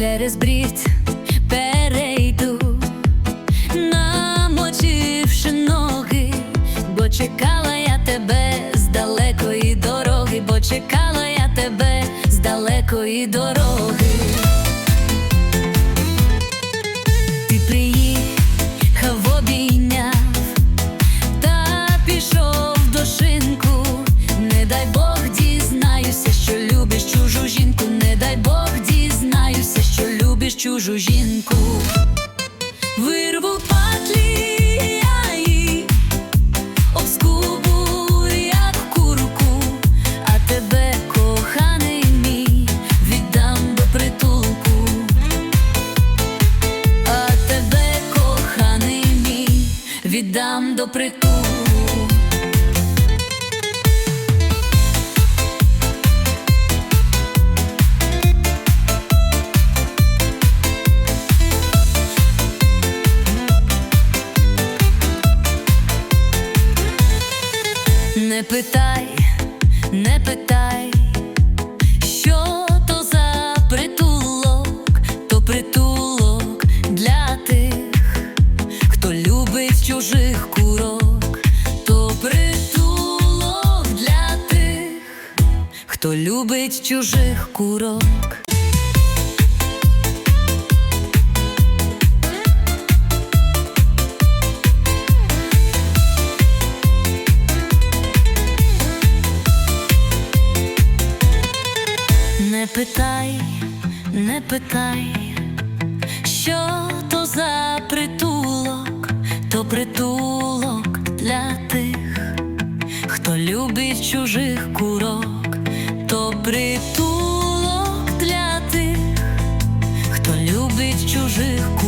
через брід перейду, намочивши ноги, бо чекала я тебе з далекої дороги, бо чекала я тебе з далекої дороги. Любиш чужу жінку. Вирву патлі я їй, обскубу, як а тебе, коханий віддам до притулку. А тебе, коханий віддам до притулку. Не питай, не питай, що то за притулок, то притулок для тих, хто любить чужих курок, то притулок для тих, хто любить чужих курок. Не питай, не питай, що то за притулок, то притулок для тих, хто любить чужих курок, то притулок для тих, хто любить чужих курок.